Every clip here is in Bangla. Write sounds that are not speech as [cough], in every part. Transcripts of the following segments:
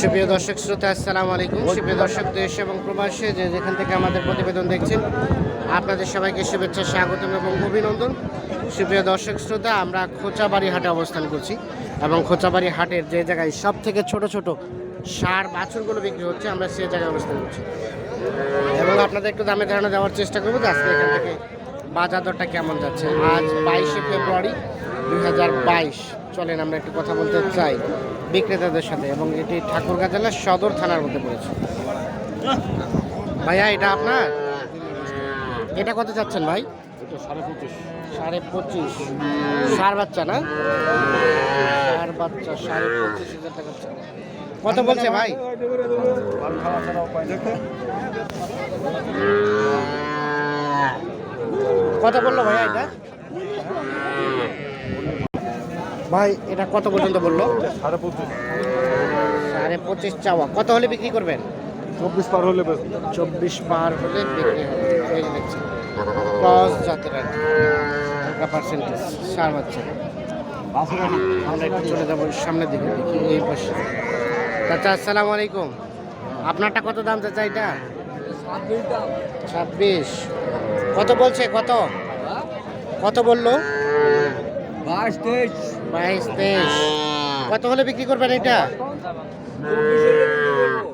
সুপ্রিয় দর্শক শ্রোতা, আসসালামু আলাইকুম। সুপ্রিয় দর্শক, দেশ এবং প্রবাসে যে যেখান থেকে আমাদের প্রতিবেদন দেখছেন, আপনাদের সবাইকে শুভেচ্ছা, স্বাগতম এবং অভিনন্দন। সুপ্রিয় দর্শক শ্রোতা, আমরা খোঁচাবাড়ি হাটে অবস্থান করছি এবং খোঁচাবাড়ি হাটের যে জায়গায় সব থেকে ছোট ছোট সার, বাছুরগুলো বিক্রি হচ্ছে, আমরা সেই জায়গায় অবস্থান করছি। এবং আপনাদের একটু দামে ধারণা দেওয়ার চেষ্টা করব যে আজকে এখান থেকে বাজার দরটা কেমন যাচ্ছে। আজ বাইশে ফেব্রুয়ারি দুই হাজার বাইশ। চলেন, আমরা একটু কথা বলতে চাই। বিক্রেতাদের সাথে এবং এটি ঠাকুরগাঁ জেলার সদর থানার মধ্যে পড়েছে। ভাইয়া, এটা আপনার? এটা কত চাচ্ছেন ভাই? সাড়ে পঁচিশ। সার বাচ্চা না? সার বাচ্চা সাড়ে পঁচিশ হাজার টাকা কত বলছে ভাই? কত বলল ভাইয়া এটা? ভাই এটা কত পর্যন্ত বলল? সাড়ে পঁচিশ সাড়ে পঁচিশ চাওয়া। কত হলে বিক্রি করবেন? চব্বিশ পার হলে বেশ। চব্বিশ পার হলে বিক্রি হবে। ক্রস জাতের হালকা পার্সেন্টেজ সার বাচ্চা। আমরা একটু চলে যাব সামনের দিকে দেখি এই পাশে। চাচা আসসালামু আলাইকুম। আপনারটা কত দাম চাচা এটা? ছাব্বিশ। কত বলছে কত? কত বলল? বাইশ তেইশ। বাইশ তেইশ। কত হলে বিক্রি করবেন এটা?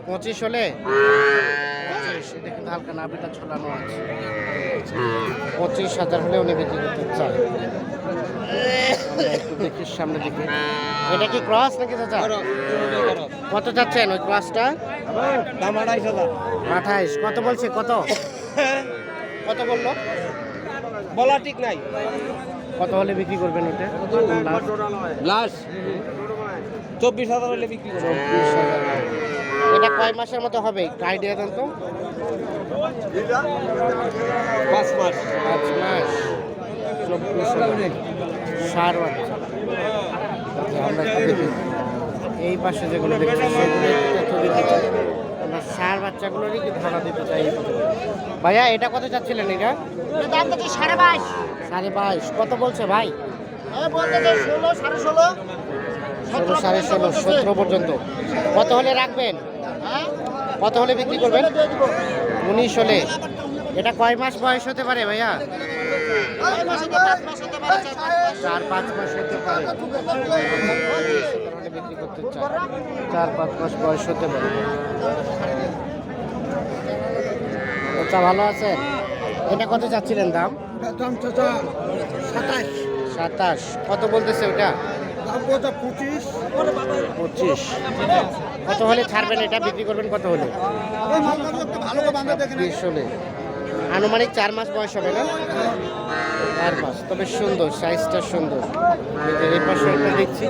পঁচিশ হলে? পঁচিশ হালকা নাভিটা ঝোলানো আছে। পঁচিশ হাজার হলে উনি বিক্রি করতে চান একটু দেখি সামনে দিকে এটা কি ক্রস নাকি চাচা? কত চাচ্ছেন ওই ক্রসটা? দাম আড়াইশ হাজার। আঠাইশ। কত বলছে? কত? [laughs] কত বলল? বলা ঠিক নাই। কত হলে বিক্রি করবেন ওটা? লাশ। চব্বিশ হাজার হলে বিক্রি করব এটা কয় মাসের মতো হবে? আইডিয়া দেন তো। পাঁচ মাস। পাঁচ মাস। চব্বিশ সার আমরা এই পাশে যেগুলো দেখছি সেগুলো আমরা সার বাচ্চাগুলোরই কি ধারণা দিতে চাই ভাইয়া এটা কত চাচ্ছিলেন এটা? দাম দেখি সাড়ে বাইশ। সাড়ে বাইশ। কত বলছে ভাই? ষোলো সাড়ে ষোলো। ষোলো সাড়ে ষোলো সতেরো পর্যন্ত। কত হলে রাখবেন? কত হলে বিক্রি করবেন? উনিশ হলে। এটা কয় মাস বয়স হতে পারে ভাইয়া? চার পাঁচ মাস হতে পারে। বিক্রি করতে চায় চার পাঁচ মাস বয়স হতে পারে। আচ্ছা ভালো আছে? এটা কত চাচ্ছিলেন দাম? দাম চাচা সাতাশ। সাতাশ। কত বলতেছে ওটা? পঁচিশ। পঁচিশ। কত হলে ছাড়বেন এটা? বিক্রি করবেন কত বিশ হলে। আনুমানিক চার মাস বয়স হবে না? চার মাস তবে সুন্দর সাইজটা সুন্দর। এই পাশে একটা দেখছি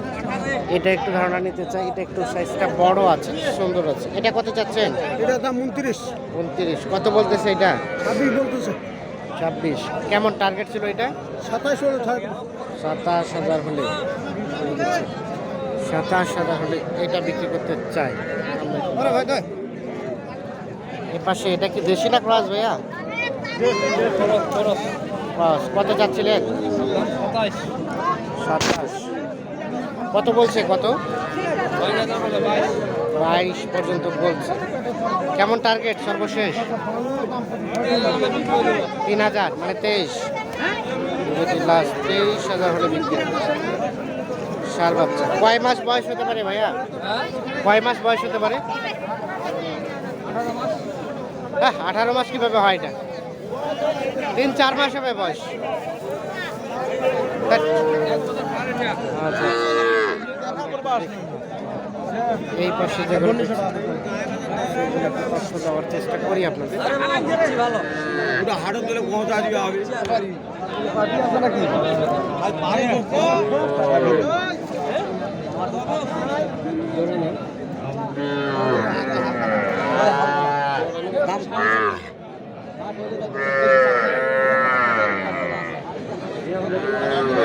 এটা একটু ধারণা নিতে চাই এটা একটু সাইজটা বড় আছে সুন্দর আছে। এটা কত চাচ্ছেন? এটা দাম উনত্রিশ। উনত্রিশ কত বলতেছে এটা? ছাব্বিশ বলতেছে। ছাব্বিশ কেমন টার্গেট ছিল এটা? সাতাশ হলে সাতাশ হাজার হলে সাতাশ হাজার হলে এটা বিক্রি করতে চাই। এ পাশে এটা কি দেশি না ক্রস ভাইয়া? কত যাচ্ছিলেন? সাতাশ। কত বলছে? কত? বাইশ পর্যন্ত বলছে। কেমন টার্গেট সর্বশেষ? তিন হাজার মানে তেইশ। লাস্ট তেইশ হাজার হলে বিক্রি। সার বাচ্চা। কয় মাস বয়স হতে পারে ভাইয়া? কয় মাস বয়স হতে পারে? হ্যাঁ আঠারো মাস কীভাবে হয় এটা? তিন চার মাস হবে বয়স। আচ্ছা। এই পাশে দেওয়ার চেষ্টা করি আপনাদের ওটা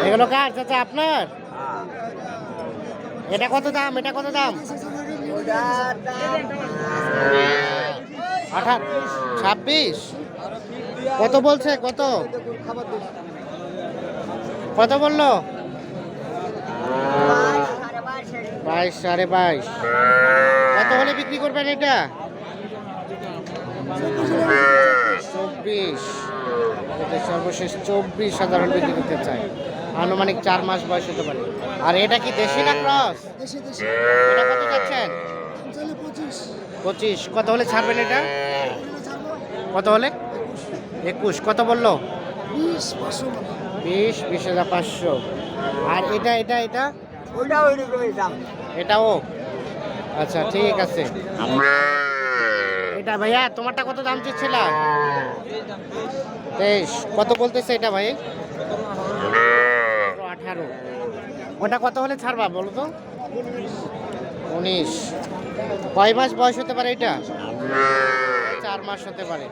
এগুলো কার চাচা, আপনার? এটা কত দাম? এটা কত দাম? আঠাশ, ছাব্বিশ। কত বলছে? কত? কত বলল? বাইশ, সাড়ে বাইশ। কত হলে বিক্রি করবেন এটা? চব্বিশ। এটা সর্বশেষ চব্বিশ সাধারণ বিক্রি করতে চাই। আনুমানিক চার মাস বয়স হতে পারে। আর এটা কি দেশি না ক্রস? দেশে দেশে। এটা কত যাচ্ছেন? পঁচিশ। পঁচিশ। কত হলে ছাড়বেন এটা? কত হলে? একুশ। কত বলল? বিশ পাঁচশো বিশ বিশ হাজার পাঁচশো। আর এটা এটা এটা? ওইটা এটাও? আচ্ছা ঠিক আছে। এটা ভাইয়া তোমারটা কত দাম চাচ্ছিল তেইশ। কত বলতেছে এটা ভাই? আঠারো। ওটা কত হলে ছাড়বা বলো তো? উনিশ। কয় মাস বয়স হতে পারে এটা? চার মাস হতে পারে।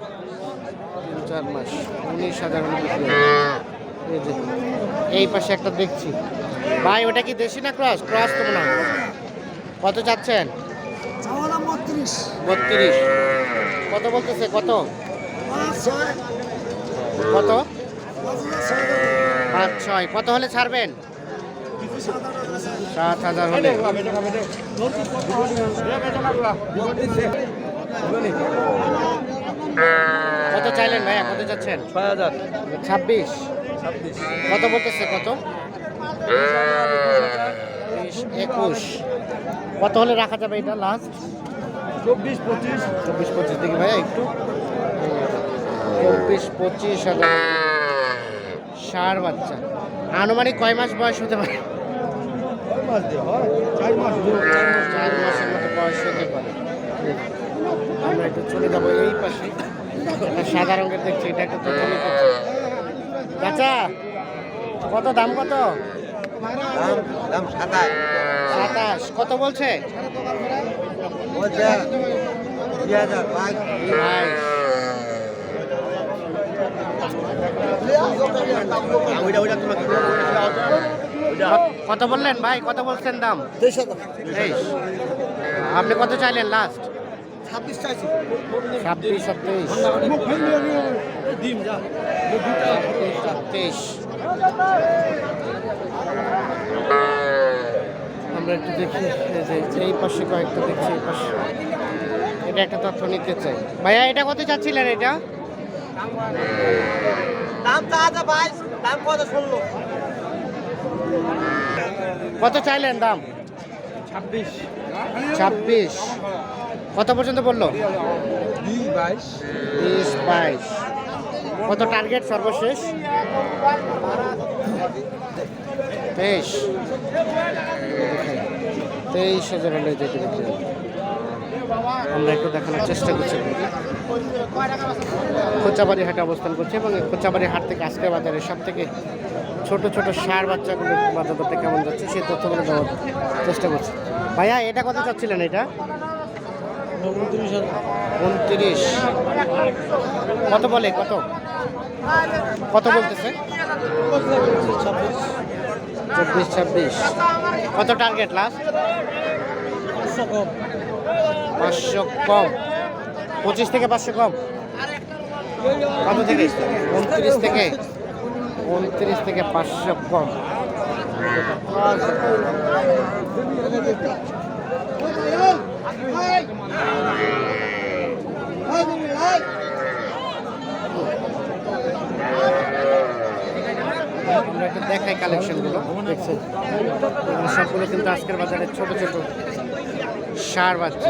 চার মাস। উনিশ হাজার। এই পাশে একটা দেখছি। ভাই ওটা কি দেশি না ক্রস? ক্রস তো মনে হয়। কত চাচ্ছেন? বত্রিশ। বত্রিশ। কত বলতেছে? কত? কত? পাঁচ ছয় কত হলে ছাড়বেন? সাত হাজার হলে। কত চাইলেন ভাইয়া? কত চাচ্ছেন ছয় হাজার। ছাব্বিশ। কত বলতেছে? কত? একুশ। কত হলে রাখা যাবে এটা লাস্ট চব্বিশ পঁচিশ। চব্বিশ পঁচিশ দেখি ভাইয়া একটু। চব্বিশ পঁচিশ হাজার ষাট বাচ্চা। আনুমানিক কয় মাস বয়স হতে পারে? চার মাসের মতো বয়স হতে পারে। আমরা একটু চলে যাব এই পাশে। সাদা রঙের দেখছি এটা একটা তথ্য চাচা কত দাম কত? দাম দাম সাতাশ। সাতাশ। কত বলছে? কত বললেন ভাই? কত বলছেন দাম? তেইশ। আপনি কত চাইলেন লাস্ট ছাব্বিশ চাইছি। ছাব্বিশ আর তেইশ ডিম যা তেইশ। আমরা একটু দেখি যে এই পাশে কয়েকটা দেখছি এই পাশে। এটা একটা তথ্য নিতে চাই। ভাইয়া এটা কত চাচ্ছিলেন এটা? কত চাইলেন দাম? ছাব্বিশ। ছাব্বিশ। কত পর্যন্ত বলল? বাইশ। বিশ বাইশ। কত টার্গেট সর্বশেষ? তেইশ। তেইশ হাজার হলে যেতে হবে। আমরা একটু দেখানোর চেষ্টা করছি। খোঁচাবাড়ি হাটে অবস্থান করছি এবং খোঁচাবাড়ি হাট থেকে আজকের বাজারে সব থেকে ছোট ছোট সার বাচ্চাগুলো বাজার করতে কেমন যাচ্ছে সেই তথ্যগুলো দেওয়ার চেষ্টা করছি। ভাইয়া এটা কত চাচ্ছিলেন এটা? উনত্রিশ। কত বলে? কত? কত বলতেছে? চব্বিশ ছাব্বিশ। কত টার্গেট লাস্ট পাঁচশো কম। পঁচিশ থেকে পাঁচশো কম? কত থেকে? উনত্রিশ থেকে। উনত্রিশ থেকে পাঁচশো কম। দেখাই কালেকশনগুলো দেখছেন? সবগুলো কিন্তু আজকের বাজারে ছোট ছোট সার বাচ্চা।